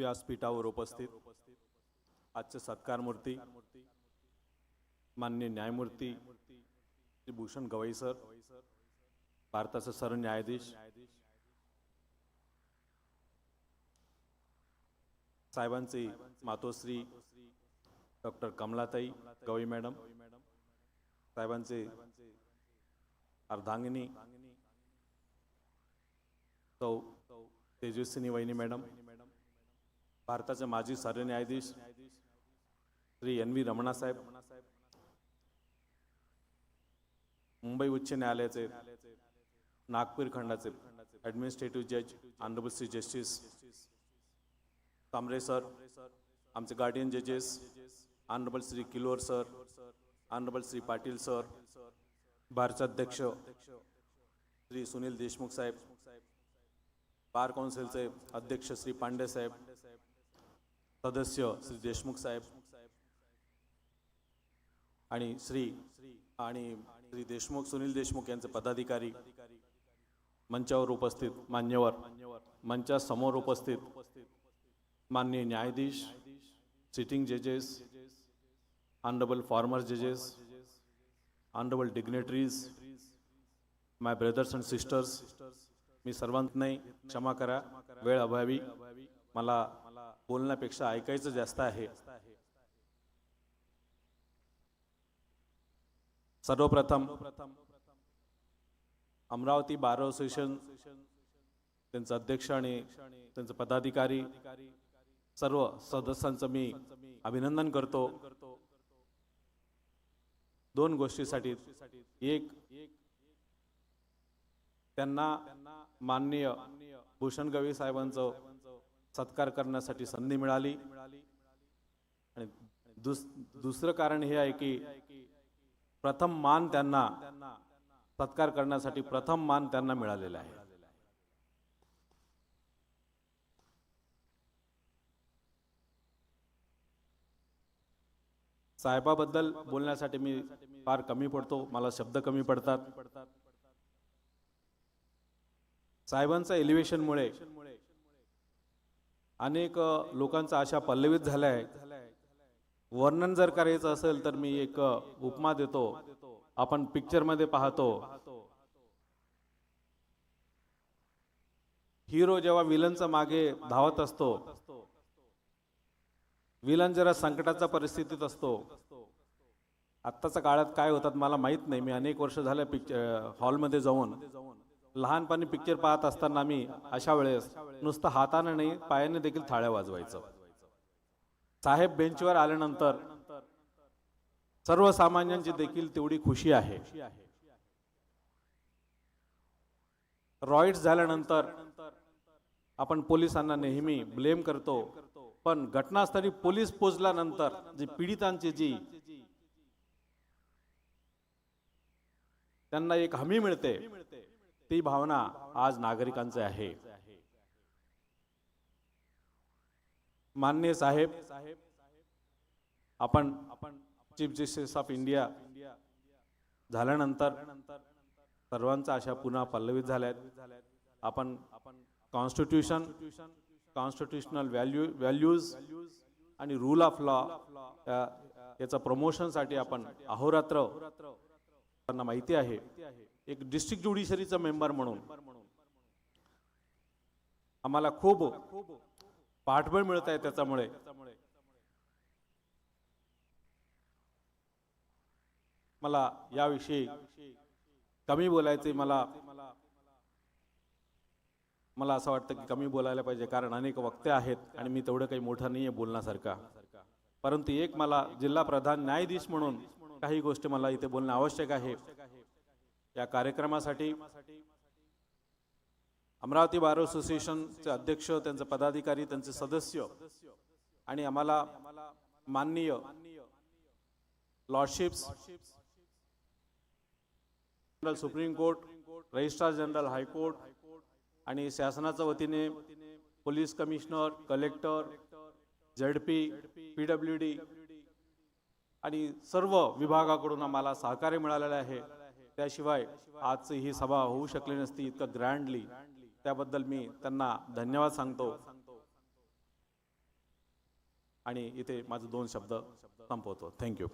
व्यासपीठावर उपस्थित. आजचे सत्कार मूर्ती मान्य न्यायमूर्ती भूषण गवई सर भारताचे सरन्यायाधीश साहेबांचे मातोश्री डॉक्टर कमलाताई गवई मॅडम साहेबांचे अर्धांगिनी सौ तेजस्विनी वहिनी मॅडम भारताचे माजी सरन्यायाधीश श्री एन व्ही रमणा साहेब मुंबई उच्च न्यायालयाचे नागपूर खंडाचे ॲडमिनिस्ट्रेटिव्ह जज honourable Shri justice Kambre sir आमचे गार्डियन जजेस honourable Shri Kilor sir honourable Shri Patil sir भारताध्यक्ष अध्यक्ष श्री सुनील देशमुख साहेब बार काउन्सिलचे अध्यक्ष श्री पांडे साहेब सदस्य श्री देशमुख साहेब आणि श्री आणि श्री देशमुख सुनील देशमुख यांचे पदाधिकारी मंचावर उपस्थित मान्यवर मंचासमोर उपस्थित माननीय न्यायाधीश सिटिंग जजेस ऑनरेबल फॉर्मर जजेस honourable dignitaries my brothers and sisters मी सर्वांत नाही क्षमा करा वेळ अभावी. मला बोलण्यापेक्षा ऐकायचं जास्त आहे. सर्वप्रथम अमरावती बार असोसिएशन त्यांचं अध्यक्ष आणि त्यांचे पदाधिकारी सर्व सदस्यांचं मी अभिनंदन करतो. दोन गोष्टीसाठी एक त्यांना माननीय भूषण गवी साहेबांचं सत्कार करण्यासाठी संधी मिळाली. आणि दुस दुसरं कारण हे आहे की प्रथम मान त्यांना सत्कार करण्यासाठी प्रथम मान त्यांना मिळालेला आहे. साहेबाबद्दल बोलण्यासाठी मी फार कमी पडतो. मला शब्द कमी पडतात. साहेबांच्या एलिव्हेशनमुळे अनेक लोकांचा आशा पल्लवित झाल्या आहे वर्णन जर करायचं असेल तर मी एक उपमा देतो. आपण पिक्चरमध्ये पाहतो. हिरो जेव्हा विलनचा मागे धावत असतो विलन जरा संकटाच्या परिस्थितीत असतो. आत्ताच्या काळात काय होतात मला माहीत नाही. मी अनेक वर्ष झाल्या पिक्चर हॉलमध्ये जाऊन. लहानपणी पिक्चर पाहत असताना मी अशा वेळेस नुसतं हाताने नाही पायाने देखील थाळ्या वाजवायचं. साहेब बेंचवर आल्यानंतर सर्वसामान्यांची देखील तेवढी खुशी आहे. रॉईड्स झाल्यानंतर आपण पोलिसांना नेहमी ब्लेम करतो पण घटनास्थळी पोलीस पोचल्यानंतर जी पीडितांची जी त्यांना एक हमी मिळते ती भावना आज नागरिकांचे आहे. माननीय साहेब आपण चीफ जस्टिस ऑफ इंडिया झाल्यानंतर सर्वांचा आशा पुन्हा पल्लवित झाल्यात. आपण कॉन्स्टिट्यूशन कॉन्स्टिट्युशनल व्हॅल्यू व्हॅल्यूज आणि रूल ऑफ लॉ याचा प्रमोशनसाठी आपण अहोरात्र त्यांना माहिती आहे. एक डिस्ट्रिक्ट ज्युडिशरीचा मेंबर म्हणून. आम्हाला खूप पाठबळ मिळत आहे त्याच्यामुळे. मला याविषयी कमी बोलायचे मला मला असं वाटतं की कमी बोलायला पाहिजे कारण अनेक वक्ते आहेत आणि मी तेवढं काही मोठं नाही आहे बोलण्यासारखा. परंतु एक मला जिल्हा प्रधान न्यायाधीश म्हणून काही गोष्टी मला इथे बोलणं आवश्यक आहे. या कार्यक्रमासाठी अमरावती बार असोसिएशनचे अध्यक्ष त्यांचे पदाधिकारी त्यांचे सदस्य आणि आम्हाला माननीय lordships general supreme court registrar general high court आणि शासनाच्या वतीने police commissioner collector ZP P W D आणि सर्व विभागाकडून आम्हाला सहकार्य मिळालेलं आहे. त्याशिवाय आजची ही सभा होऊ शकली नसती इतकं ग्रँडली. त्याबद्दल मी त्यांना धन्यवाद सांगतो. आणि इथे माझे दोन शब्द संपवतो. थँक्यू